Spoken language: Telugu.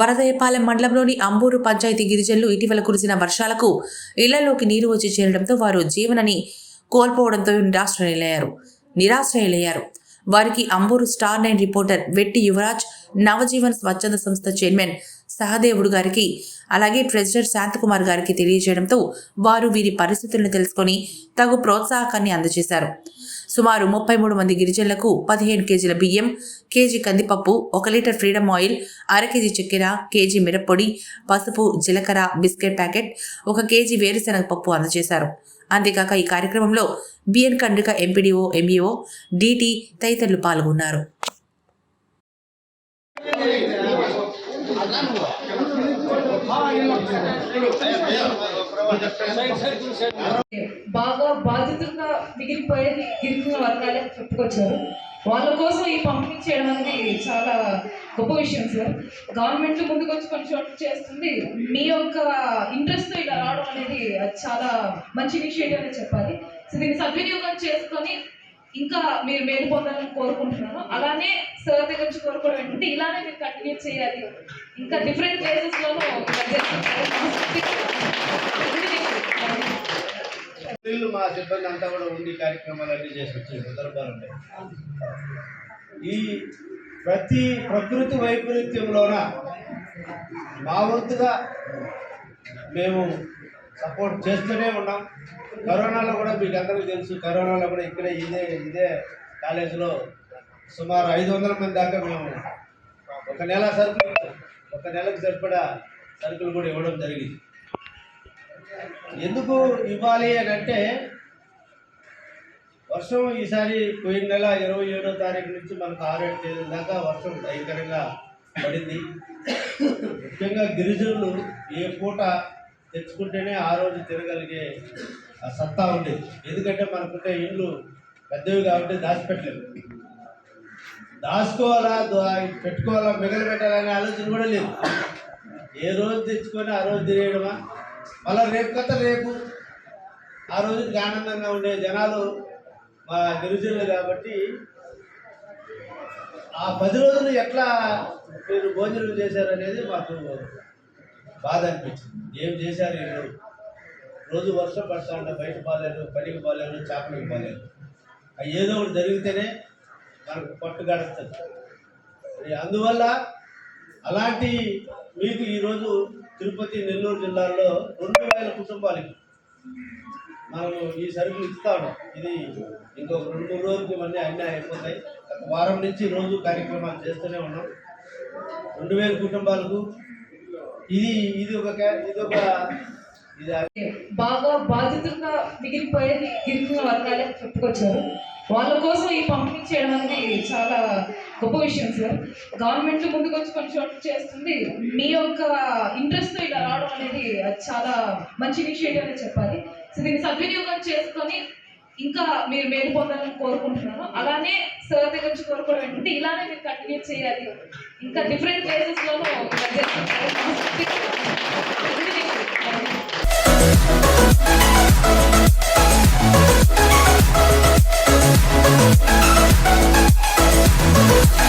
వరదయపాలెం మండలంలోని అంబూరు పంచాయతీ గిరిజనులు ఇటీవల కురిసిన వర్షాలకు ఇళ్ళలోకి నీరు వచ్చి చేరడంతో వారు జీవనని కోల్పోవడంతో నిరాశ్రయులయ్యారు. నిరాశ్రయులయ్యారు. వారికి అంబూరు స్టార్ నైన్ రిపోర్టర్ వెట్టి యువరాజ్ నవజీవన్ స్వచ్ఛంద సంస్థ చైర్మన్ సహదేవుడు గారికి అలాగే ట్రెజరర్ శాంతకుమార్ గారికి తెలియజేయడంతో వారు వీరి పరిస్థితులను తెలుసుకొని తగు ప్రోత్సాహకాన్ని అందజేశారు. సుమారు ముప్పై మూడు మంది గిరిజనులకు పదిహేను కేజీల బియ్యం కేజీ కందిపప్పు ఒక లీటర్ ఫ్రీడమ్ ఆయిల్ అర కేజీ చక్కెర కేజీ మిరప్పొడి పసుపు జీలకర్ర బిస్కెట్ ప్యాకెట్ ఒక కేజీ వేరుశనగ పప్పు అందజేశారు. అంతేకాక ఈ కార్యక్రమంలో B N Kandrika MPDO MEO DT తదితరులు పాల్గొన్నారు. బాగా బాధితులుగా మిగిలిపోయేది గిరిజన వర్గాలే చెప్పుకొచ్చారు వాళ్ళ కోసం ఈ పంపిణీ చేయడం అనేది చాలా గొప్ప విషయం సార్. గవర్నమెంట్ ముందుకు వచ్చి కొంచెం చేస్తుంది. మీ యొక్క ఇంట్రెస్ట్తో ఇలా రావడం అనేది అది చాలా మంచి ఇనిషియేటివ్ అని చెప్పాలి. సో దీన్ని సద్వినియోగం చేసుకొని ఇంకా మీరు మేలు పొందాలని కోరుకుంటున్నాను. అలానే సార్ దగ్గర నుంచి కోరుకోవడం ఏంటంటే ఇలానే మీరు కంటిన్యూ చేయాలి. ఇంకా డిఫరెంట్ ప్లేసెస్లోనూ మా సిబ్బంది అంతా కూడా ఉండి కార్యక్రమాలన్నీ చేసి వచ్చే సందర్భాలు ఈ ప్రతి ప్రకృతి వైపరీత్యంలోన మా వంతుగా మేము సపోర్ట్ చేస్తూనే ఉన్నాం. కరోనాలో కూడా మీకు అందరికీ తెలుసు కరోనాలో కూడా ఇక్కడే ఇదే ఇదే కాలేజీలో సుమారు ఐదు వందల మంది దాకా మేము ఒక నెల సరుకులు ఒక నెలకు సరిపడా సరుకులు కూడా ఇవ్వడం జరిగింది. ఎందుకు ఇవ్వాలి అని అంటే వర్షం ఈసారి పోయిన నెల ఇరవై ఏడో తారీఖు నుంచి మనకు ఆరేడు తేదీ దాకా వర్షం భయంకరంగా పడింది. ముఖ్యంగా గిరిజనులు ఏ పూట తెచ్చుకుంటేనే ఆ రోజు తినగలిగే సత్తా ఉండేది. ఎందుకంటే మనకుంటే ఇండ్లు పెద్దవి కాబట్టి దాచిపెట్టలేదు. దాచుకోవాలా దా- పెట్టుకోవాలా మిగలు పెట్టాలనే ఆలోచన కూడా లేదు. ఏ రోజు తెచ్చుకొని ఆ రోజు తినేయడమా? మళ్ళీ రేపు కథ రేపు. ఆ రోజుకి ఆనందంగా ఉండే జనాలు మా గిరిజనులు కాబట్టి ఆ పది రోజులు ఎట్లా మీరు భోజనం చేశారనేది మాకు బాధ అనిపించింది. ఏం చేశారు ఈ రోజు రోజు వర్షం పడతా ఉంటే బయట పోలేదు పనికి పోలేరు చేపలకి పోలేదు అవి ఏదో ఒకటి జరిగితేనే మనకు పట్టు గడుస్తుంది. అందువల్ల అలాంటి మీకు ఈరోజు తిరుపతి నెల్లూరు జిల్లాల్లో రెండు వేల కుటుంబాలకి మనము ఈ సరుకులు ఇస్తా ఇది ఇంకొక రెండు మూడు రోజులకి మళ్ళీ అన్నీ అయిపోతాయి. ఒక వారం నుంచి రోజు కార్యక్రమాలు చేస్తూనే ఉన్నాం. రెండు వేల కుటుంబాలకు ఇది ఇది ఒక ఇది ఒక బాగా బాధితులుగా మిగిలిపోయేది గిరిజన వర్గాలే చెప్పుకొచ్చారు. వాళ్ళ కోసం ఈ పంపిణీ చేయడం అనేది చాలా గొప్ప విషయం సార్. గవర్నమెంట్ ముందుకు వచ్చి కొంచెం చేస్తుంది. మీ యొక్క ఇంట్రెస్ట్తో ఇలా రావడం అనేది అది చాలా మంచి ఇనిషియేటివ్ అని చెప్పాలి. సో దీన్ని సద్వినియోగం చేసుకొని ఇంకా మీరు మేలు పొందాలని కోరుకుంటున్నాను. అలానే సార్ దగ్గర నుంచి కోరుకోవడం ఏంటంటే ఇలానే మీరు కంటిన్యూ చేయాలి. ఇంకా డిఫరెంట్ ప్లేసెస్లోనూ you